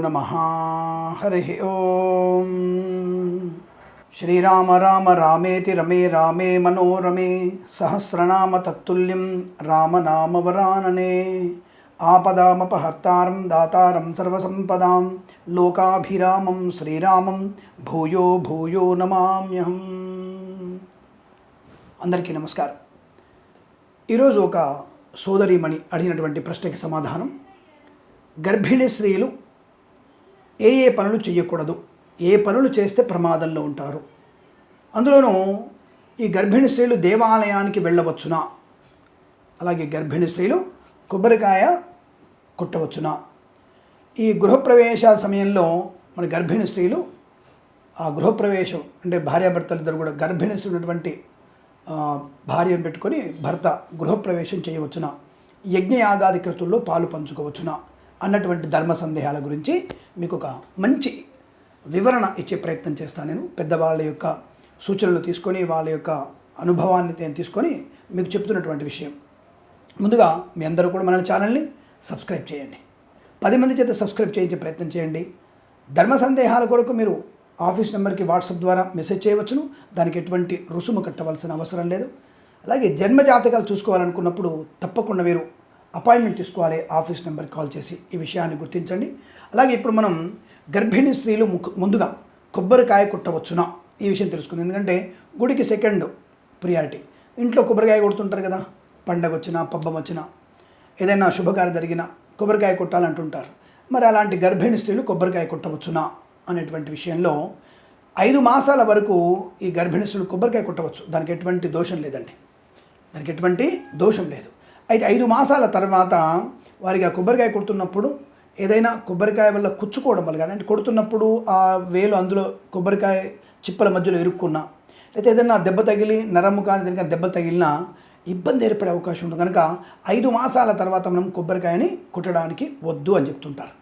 నమ హరి ఓం శ్రీరామ రామ రామేతి రమే రామే మనోరమే సహస్రనామ తత్తుల్యం రామనామవరాననే ఆపదామపహర్తారం దాతారం సర్వసంపదాం లోకాభిరామం శ్రీరామం భూయో భూయో నమామ్యహం అందరికీ నమస్కారం. ఈరోజు ఒక సోదరిమణి అడిగినటువంటి ప్రశ్నకి సమాధానం. గర్భిణీ స్త్రీలు ఏ ఏ పనులు చేయకూడదు ఏ పనులు చేస్తే ప్రమాదంలో ఉంటారు. అందులోనూ ఈ గర్భిణీ స్త్రీలు దేవాలయానికి వెళ్ళవచ్చునా? అలాగే గర్భిణీ స్త్రీలు కొబ్బరికాయ కుట్టవచ్చునా? ఈ గృహప్రవేశాల సమయంలో మన గర్భిణీ స్త్రీలు ఆ గృహప్రవేశం అంటే భార్యాభర్తలు ఇద్దరు కూడా గర్భిణీ స్త్రీ ఉన్నటువంటి భార్యను పెట్టుకొని భర్త గృహప్రవేశం చేయవచ్చునా? యజ్ఞయాగాది కృతుల్లో పాలు పంచుకోవచ్చునా? అన్నటువంటి ధర్మ సందేహాల గురించి మీకు ఒక మంచి వివరణ ఇచ్చే ప్రయత్నం చేస్తాను నేను. పెద్దవాళ్ళ యొక్క సూచనలు తీసుకొని వాళ్ళ యొక్క అనుభవాన్ని నేను తీసుకొని మీకు చెప్తున్నటువంటి విషయం. ముందుగా మీ అందరూ కూడా మన ఛానల్ని సబ్స్క్రైబ్ చేయండి. పది మంది చేత సబ్స్క్రైబ్ చేయించే ప్రయత్నం చేయండి. ధర్మ సందేహాల కొరకు మీరు ఆఫీస్ నెంబర్కి వాట్సాప్ ద్వారా మెసేజ్ చేయవచ్చును. దానికి ఎటువంటి రుసుము కట్టవలసిన అవసరం లేదు. అలాగే జన్మ జాతకాలు చూసుకోవాలనుకున్నప్పుడు తప్పకుండా మీరు అపాయింట్మెంట్ తీసుకోవాలి ఆఫీస్ నెంబర్కి కాల్ చేసి ఈ విషయాన్ని గుర్తించండి. అలాగే ఇప్పుడు మనం గర్భిణీ స్త్రీలు ముందుగా కొబ్బరికాయ కుట్టవచ్చునా? ఈ విషయం తెలుసుకుంది. ఎందుకంటే గుడికి సెకండ్ ప్రియారిటీ. ఇంట్లో కొబ్బరికాయ కొడుతుంటారు కదా పండగ వచ్చినా పబ్బం వచ్చినా ఏదైనా శుభకార్యం జరిగినా కొబ్బరికాయ కొట్టాలంటుంటారు. మరి అలాంటి గర్భిణీ స్త్రీలు కొబ్బరికాయ కొట్టవచ్చునా? అనేటువంటి విషయంలో ఐదు మాసాల వరకు ఈ గర్భిణీ స్త్రీలు కొబ్బరికాయ కొట్టవచ్చు. దానికి ఎటువంటి దోషం లేదండి. దానికి ఎటువంటి దోషం లేదు. అయితే ఐదు మాసాల తర్వాత వారికి ఆ కొబ్బరికాయ కొడుతున్నప్పుడు ఏదైనా కొబ్బరికాయ వల్ల కుచ్చుకోవడం వల్ల కానీ అంటే కొడుతున్నప్పుడు ఆ వేలు అందులో కొబ్బరికాయ చిప్పల మధ్యలో ఇరుక్కున్నా లేకపోతే ఏదైనా దెబ్బ తగిలి నరము కానీ దేనికైనా దెబ్బ తగిలినా ఇబ్బంది ఏర్పడే అవకాశం ఉంది కనుక ఐదు మాసాల తర్వాత మనం కొబ్బరికాయని కుట్టడానికి వద్దు అని చెప్తుంటారు.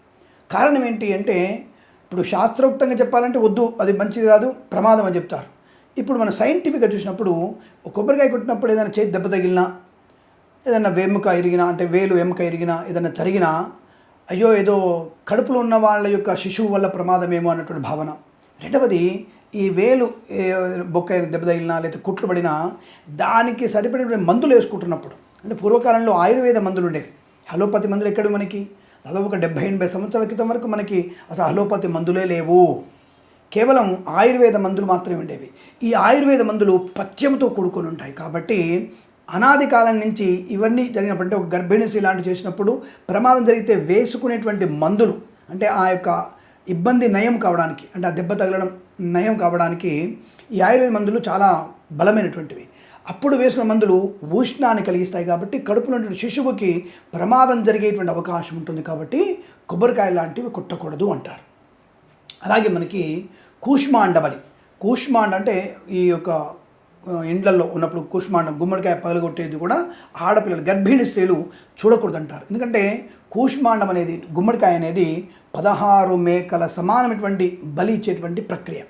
కారణం ఏంటి అంటే ఇప్పుడు శాస్త్రోక్తంగా చెప్పాలంటే వద్దు అది మంచిది కాదు ప్రమాదం అని చెప్తారు. ఇప్పుడు మనం సైంటిఫిక్గా చూసినప్పుడు కొబ్బరికాయ కొట్టినప్పుడు ఏదైనా చేతి దెబ్బ తగిలినా ఏదైనా వెముక ఇరిగినా అంటే వేలు వెముక ఇరిగినా ఏదైనా జరిగినా అయ్యో ఏదో కడుపులో ఉన్న వాళ్ళ యొక్క శిశువు వల్ల ప్రమాదమేమో అన్నటువంటి భావన. రెండవది ఈ వేలు బొక్క దెబ్బ తగిలినా లేదా కుట్లు పడినా దానికి సరిపడే మందులు వేసుకుంటున్నప్పుడు అంటే పూర్వకాలంలో ఆయుర్వేద మందులు ఉండేవి. అలోపతి మందులు ఎక్కడ మనకి? దాదాపు ఒక డెబ్బై ఎనభై సంవత్సరాల క్రితం వరకు మనకి అసలు అలోపతి మందులే లేవు. కేవలం ఆయుర్వేద మందులు మాత్రమే ఉండేవి. ఈ ఆయుర్వేద మందులు పథ్యంతో కూడుకొని ఉంటాయి. కాబట్టి అనాది కాలం నుంచి ఇవన్నీ జరిగినప్పుడు అంటే ఒక గర్భిణీ స్త్రీ లాంటివి చేసినప్పుడు ప్రమాదం జరిగితే వేసుకునేటువంటి మందులు అంటే ఆ యొక్క ఇబ్బంది నయం కావడానికి అంటే ఆ దెబ్బ తగలడం నయం కావడానికి ఈ ఆయుర్వేద మందులు చాలా బలమైనటువంటివి. అప్పుడు వేసుకున్న మందులు ఉష్ణాన్ని కలిగిస్తాయి కాబట్టి కడుపులో శిశువుకి ప్రమాదం జరిగేటువంటి అవకాశం ఉంటుంది కాబట్టి కొబ్బరికాయ లాంటివి కొట్టకూడదు అంటారు. అలాగే మనకి కూష్మాండ బలి కూష్మాండ అంటే ఈ యొక్క ఇండ్లలో ఉన్నప్పుడు కూష్మాండం గుమ్మడికాయ పగలగొట్టేది కూడా ఆడపిల్లలు గర్భిణీ స్త్రీలు చూడకూడదు అంటారు ఎందుకంటే కూష్మాండం అనేది గుమ్మడికాయ అనేది పదహారు మేకల సమానమైనటువంటి బలి ఇచ్చేటువంటి ప్రక్రియ.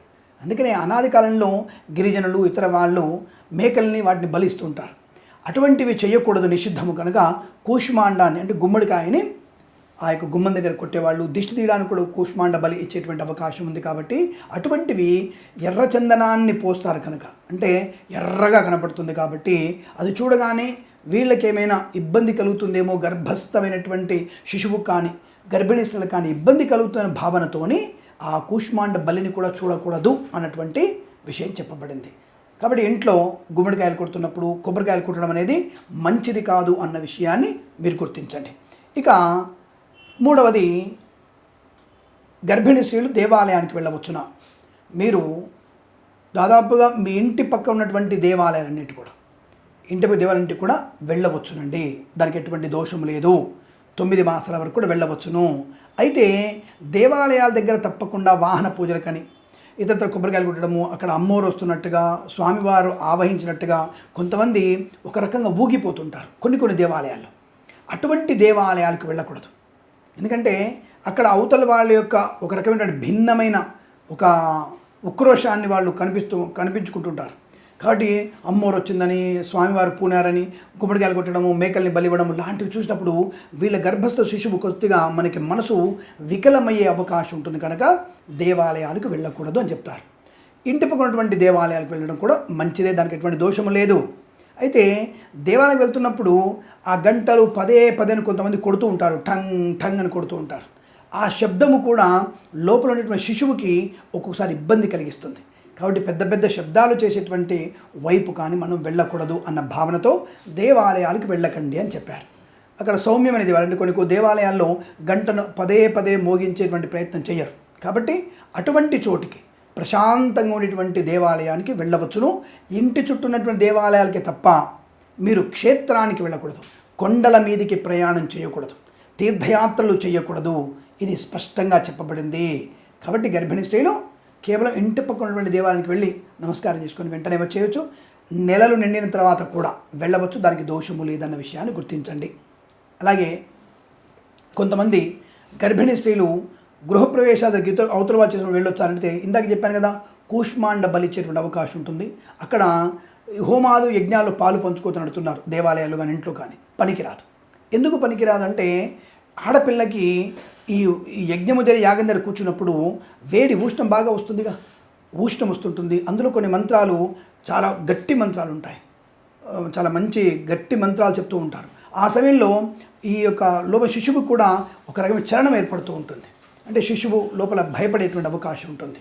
అందుకనే అనాది కాలంలో గిరిజనులు ఇతర వాళ్ళు మేకల్ని వాటిని బలిస్తుంటారు. అటువంటివి చేయకూడదు నిషిద్ధము కనుక కూష్మాండాన్ని అంటే గుమ్మడికాయని ఆ యొక్క గుమ్మం దగ్గర కొట్టేవాళ్ళు దిష్టి తీయడానికి కూడా కూష్మాండ బలి ఇచ్చేటువంటి అవకాశం ఉంది కాబట్టి అటువంటివి ఎర్ర చందనాన్ని పోస్తారు కనుక. అంటే ఎర్రగా కనపడుతుంది కాబట్టి అది చూడగానే వీళ్ళకి ఏమైనా ఇబ్బంది కలుగుతుందేమో గర్భస్థమైనటువంటి శిశువు కానీ గర్భిణీస్తులు కానీ ఇబ్బంది కలుగుతున్న భావనతోని ఆ కూష్మాండ బలిని కూడా చూడకూడదు అన్నటువంటి విషయం చెప్పబడింది. కాబట్టి ఇంట్లో గుమ్మడికాయలు కొడుతున్నప్పుడు కొబ్బరికాయలు కొట్టడం అనేది మంచిది కాదు అన్న విషయాన్ని మీరు గుర్తించండి. ఇక మూడవది గర్భిణీ స్త్రీలు దేవాలయానికి వెళ్ళవచ్చున? మీరు దాదాపుగా మీ ఇంటి పక్క ఉన్నటువంటి దేవాలయాలన్నిటి కూడా ఇంటి దేవాలన్నింటికి కూడా వెళ్ళవచ్చునండి. దానికి ఎటువంటి దోషం లేదు. తొమ్మిది మాసాల వరకు కూడా వెళ్ళవచ్చును. అయితే దేవాలయాల దగ్గర తప్పకుండా వాహన పూజలకని ఇతర కొబ్బరికాయలు కొట్టడము అక్కడ అమ్మోరు వస్తున్నట్టుగా స్వామివారు ఆవహించినట్టుగా కొంతమంది ఒక రకంగా ఊగిపోతుంటారు కొన్ని కొన్ని దేవాలయాల్లో. అటువంటి దేవాలయాలకు వెళ్ళకూడదు. ఎందుకంటే అక్కడ అవతల వాళ్ళ యొక్క ఒక రకమైన భిన్నమైన ఒక ఉక్రోషాన్ని వాళ్ళు కనిపిస్తూ కనిపించుకుంటుంటారు. కాబట్టి అమ్మోరు వచ్చిందని స్వామివారు పూనారని గుమ్మడికాయలు కొట్టడము మేకల్ని బలివ్వడము లాంటివి చూసినప్పుడు వీళ్ళ గర్భస్థ శిశువు కొద్దిగా మనకి మనసు వికలమయ్యే అవకాశం ఉంటుంది కనుక దేవాలయాలకు వెళ్ళకూడదు అని చెప్తారు. ఇంటి పక్కనటువంటి దేవాలయాలకు వెళ్ళడం కూడా మంచిదే దానికి ఎటువంటి దోషము లేదు. అయితే దేవాలయం వెళ్తున్నప్పుడు ఆ గంటలు పదే పదే అని కొంతమంది కొడుతూ ఉంటారు. టంగ్ టంగ్ అని కొడుతూ ఉంటారు. ఆ శబ్దము కూడా లోపల ఉన్నటువంటి శిశువుకి ఒక్కొక్కసారి ఇబ్బంది కలిగిస్తుంది. కాబట్టి పెద్ద పెద్ద శబ్దాలు చేసేటువంటి వైపు కానీ మనం వెళ్ళకూడదు అన్న భావనతో దేవాలయాలకు వెళ్ళకండి అని చెప్పారు. అక్కడ సౌమ్యం అనేది వాళ్ళంటే కొన్ని కొన్ని దేవాలయాల్లో గంటను పదే పదే మోగించేటువంటి ప్రయత్నం చేయరు. కాబట్టి అటువంటి చోటికి ప్రశాంతంగా ఉండేటువంటి దేవాలయానికి వెళ్ళవచ్చును. ఇంటి చుట్టూ ఉన్నటువంటి దేవాలయాలకి తప్ప మీరు క్షేత్రానికి వెళ్ళకూడదు. కొండల మీదికి ప్రయాణం చేయకూడదు. తీర్థయాత్రలు చేయకూడదు. ఇది స్పష్టంగా చెప్పబడింది. కాబట్టి గర్భిణీ స్త్రీలు కేవలం ఇంటి పక్కన ఉన్నటువంటి దేవాలయానికి వెళ్ళి నమస్కారం చేసుకొని వెంటనే వచ్చేయచ్చు. నెలలు నిండిన తర్వాత కూడా వెళ్ళవచ్చు. దానికి దోషము లేదన్న విషయాన్ని గుర్తించండి. అలాగే కొంతమంది గర్భిణీ స్త్రీలు గృహప్రవేశాలు గీత అవతల వాళ్ళు చేసిన వెళ్ళొచ్చారంటే ఇందాక చెప్పాను కదా కూష్మాండ బలిచ్చేటువంటి అవకాశం ఉంటుంది. అక్కడ హోమాలు యజ్ఞాలు పాలు పంచుకోవచ్చు నడుతున్నారు దేవాలయాలు కానీ ఇంట్లో కానీ పనికిరాదు. ఎందుకు పనికిరాదంటే ఆడపిల్లకి ఈ యజ్ఞము దగ్గర యాగం దగ్గర కూర్చున్నప్పుడు వేడి ఉష్ణం బాగా వస్తుందిగా. ఉష్ణం వస్తుంటుంది. అందులో కొన్ని మంత్రాలు చాలా గట్టి మంత్రాలు ఉంటాయి. చాలా మంచి గట్టి మంత్రాలు చెప్తూ ఉంటారు. ఆ సమయంలో ఈ యొక్క లోపల శిశువు కూడా ఒక రకమైన చరణం ఏర్పడుతూ ఉంటుంది. అంటే శిశువు లోపల భయపడేటువంటి అవకాశం ఉంటుంది.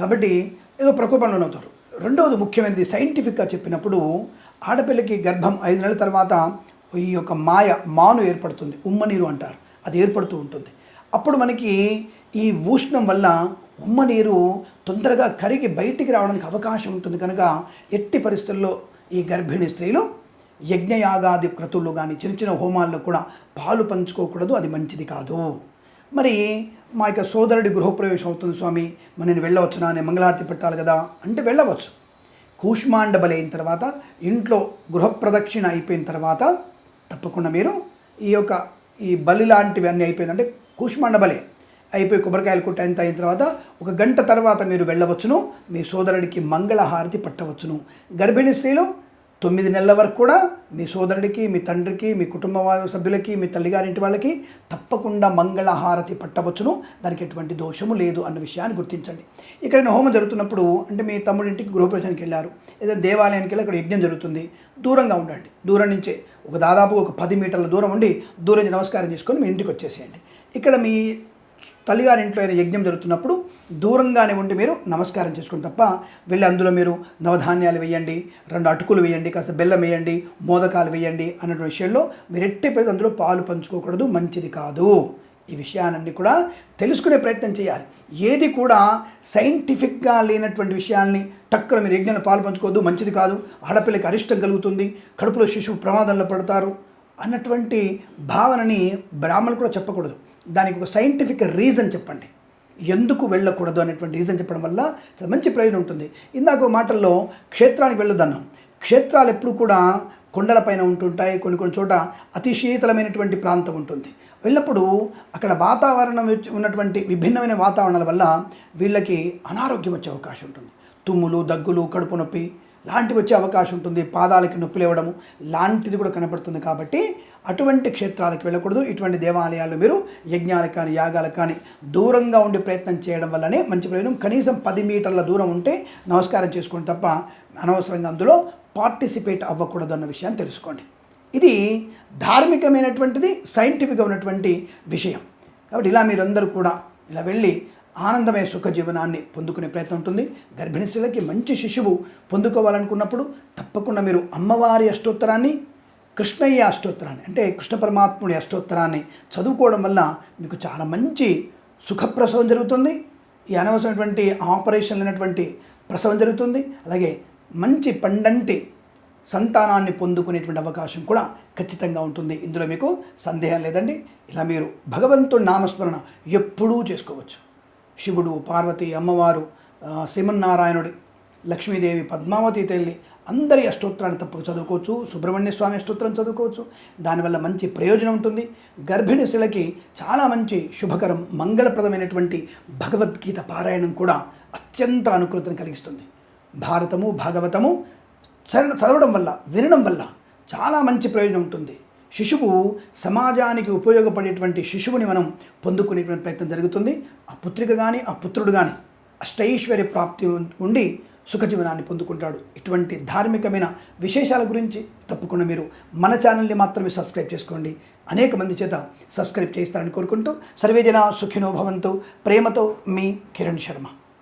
కాబట్టి ఏదో ప్రకోపంలో అవుతారు. రెండవది ముఖ్యమైనది సైంటిఫిక్గా చెప్పినప్పుడు ఆడపిల్లకి గర్భం ఐదు నెలల తర్వాత ఈ యొక్క మాయ మాను ఏర్పడుతుంది. ఉమ్మనీరు అంటారు. అది ఏర్పడుతూ ఉంటుంది. అప్పుడు మనకి ఈ ఉష్ణం వల్ల ఉమ్మ నీరు తొందరగా కరిగి బయటికి రావడానికి అవకాశం ఉంటుంది. కనుక ఎట్టి పరిస్థితుల్లో ఈ గర్భిణీ స్త్రీలు యజ్ఞయాగాది క్రతువులు కానీ చిన్న చిన్న హోమాల్లో కూడా పాలు పంచుకోకూడదు. అది మంచిది కాదు. మరి మా యొక్క సోదరుడి గృహప్రవేశం అవుతుంది స్వామి. మరి నేను వెళ్ళవచ్చునా? నేను మంగళారతి పెట్టాలి కదా? అంటే వెళ్ళవచ్చు. కూష్మాండ బలి అయిన తర్వాత ఇంట్లో గృహప్రదక్షిణ అయిపోయిన తర్వాత తప్పకుండా మీరు ఈ యొక్క ఈ బలి లాంటివి అన్నీ అయిపోయిందంటే కూష్మాండ బలే అయిపోయి కొబ్బరికాయలు కొట్టి అంత అయిన తర్వాత ఒక గంట తర్వాత మీరు వెళ్ళవచ్చును. మీ సోదరుడికి మంగళహారతి పట్టవచ్చును. గర్భిణీ స్త్రీలు తొమ్మిది నెలల వరకు కూడా మీ సోదరుడికి మీ తండ్రికి మీ కుటుంబ సభ్యులకి మీ తల్లిగారింటి వాళ్ళకి తప్పకుండా మంగళహారతి పట్టవచ్చును. దానికి ఎటువంటి దోషము లేదు అన్న విషయాన్ని గుర్తించండి. ఇక్కడ నేను హోమం జరుగుతున్నప్పుడు అంటే మీ తమ్ముడింటికి గృహప్రవేశానికి వెళ్ళారు. ఏదైనా దేవాలయానికి వెళ్ళి అక్కడ యజ్ఞం జరుగుతుంది. దూరంగా ఉండండి. దూరం నుంచే ఒక దాదాపు ఒక పది మీటర్ల దూరం ఉండి దూరం నమస్కారం చేసుకొని మీ ఇంటికి వచ్చేసేయండి. ఇక్కడ మీ తల్లిగారి ఇంట్లో అయిన యజ్ఞం జరుగుతున్నప్పుడు దూరంగానే ఉండి మీరు నమస్కారం చేసుకుని తప్ప వెళ్ళి అందులో మీరు నవధాన్యాలు వేయండి రెండు అటుకులు వేయండి కాస్త బెల్లం వేయండి మోదకాలు వేయండి అన్నటువంటి విషయంలో మీరు ఎట్టి పరిస్థితి అందులో పాలు పంచుకోకూడదు మంచిది కాదు. ఈ విషయాలన్నీ కూడా తెలుసుకునే ప్రయత్నం చేయాలి. ఏది కూడా సైంటిఫిక్గా లేనటువంటి విషయాల్ని టక్కున మీరు యజ్ఞంలో పాలు పంచుకోవద్దు మంచిది కాదు ఆడపిల్లకి అరిష్టం కలుగుతుంది కడుపులో శిశువు ప్రమాదంలో పడతారు అన్నటువంటి భావనని బ్రాహ్మణులు కూడా చెప్పకూడదు. దానికి ఒక సైంటిఫిక్ రీజన్ చెప్పండి. ఎందుకు వెళ్ళకూడదు అనేటువంటి రీజన్ చెప్పడం వల్ల చాలా మంచి ప్రయోజనం ఉంటుంది. ఇందాక మాటల్లో క్షేత్రానికి వెళ్ళొద్దన్నాం. క్షేత్రాలు ఎప్పుడు కూడా కొండలపైన ఉంటుంటాయి. కొన్ని కొన్ని చోట అతి శీతలమైనటువంటి ప్రాంతం ఉంటుంది. వెళ్ళినప్పుడు అక్కడ వాతావరణం ఉన్నటువంటి విభిన్నమైన వాతావరణాల వల్ల వీళ్ళకి అనారోగ్యం వచ్చే అవకాశం ఉంటుంది. తుమ్ములు దగ్గులు కడుపు నొప్పి లాంటివి వచ్చే అవకాశం ఉంటుంది. పాదాలకి నొప్పి లేవడము లాంటిది కూడా కనపడుతుంది కాబట్టి అటువంటి క్షేత్రాలకు వెళ్ళకూడదు. ఇటువంటి దేవాలయాలు మీరు యజ్ఞాలకు కానీ యాగాలకు కానీ దూరంగా ఉండే ప్రయత్నం చేయడం వల్లనే మంచి ప్రయోజనం. కనీసం పది మీటర్ల దూరం ఉంటే నమస్కారం చేసుకోండి తప్ప అనవసరంగా అందులో పార్టిసిపేట్ అవ్వకూడదు అన్న విషయాన్ని తెలుసుకోండి. ఇది ధార్మికమైనటువంటిది సైంటిఫిక్గా ఉన్నటువంటి విషయం. కాబట్టి ఇలా మీరందరూ కూడా ఇలా వెళ్ళి ఆనందమయ సుఖ జీవనాన్ని పొందుకునే ప్రయత్నం ఉంటుంది. గర్భిణీ స్త్రీలకి మంచి శిశువు పొందుకోవాలనుకున్నప్పుడు తప్పకుండా మీరు అమ్మవారి అష్టోత్తరాన్ని కృష్ణయ్య అష్టోత్తరాన్ని అంటే కృష్ణ పరమాత్ముడి అష్టోత్తరాన్ని చదువుకోవడం వల్ల మీకు చాలా మంచి సుఖప్రసవం జరుగుతుంది. ఈ అనవసరమైనటువంటి ఆపరేషన్ లేనటువంటి ప్రసవం జరుగుతుంది. అలాగే మంచి పండంటి సంతానాన్ని పొందుకునేటువంటి అవకాశం కూడా ఖచ్చితంగా ఉంటుంది. ఇందులో మీకు సందేహం లేదండి. ఇలా మీరు భగవంతుడి నామస్మరణ ఎప్పుడూ చేసుకోవచ్చు. శివుడు పార్వతి అమ్మవారు ఆ, శ్రీమన్నారాయణుడి లక్ష్మీదేవి పద్మావతి తల్లి అందరి అష్టోత్తరాన్ని తప్పక చదువుకోవచ్చు. సుబ్రహ్మణ్య స్వామి అష్టోత్తరం చదువుకోవచ్చు. దానివల్ల మంచి ప్రయోజనం ఉంటుంది. గర్భిణీ స్త్రీలకి చాలా మంచి శుభకరం మంగళప్రదమైనటువంటి భగవద్గీత పారాయణం కూడా అత్యంత అనుకూలతను కలిగిస్తుంది. భారతము భాగవతము చదవడం వల్ల వినడం వల్ల చాలా మంచి ప్రయోజనం ఉంటుంది. శిశువు సమాజానికి ఉపయోగపడేటువంటి శిశువుని మనం పొందుకునేటువంటి ప్రయత్నం జరుగుతుంది. ఆ పుత్రిక కానీ ఆ పుత్రుడు కానీ అష్టైశ్వర్య ప్రాప్తి ఉండి సుఖజీవనాన్ని పొందుకుంటాడు. ఇటువంటి ధార్మికమైన విశేషాల గురించి తప్పకుండా మీరు మన ఛానల్ని మాత్రమే సబ్స్క్రైబ్ చేసుకోండి. అనేక మంది చేత సబ్స్క్రైబ్ చేస్తారని కోరుకుంటూ సర్వేజన సుఖినో భవంతు. ప్రేమతో మీ కిరణ్ శర్మ.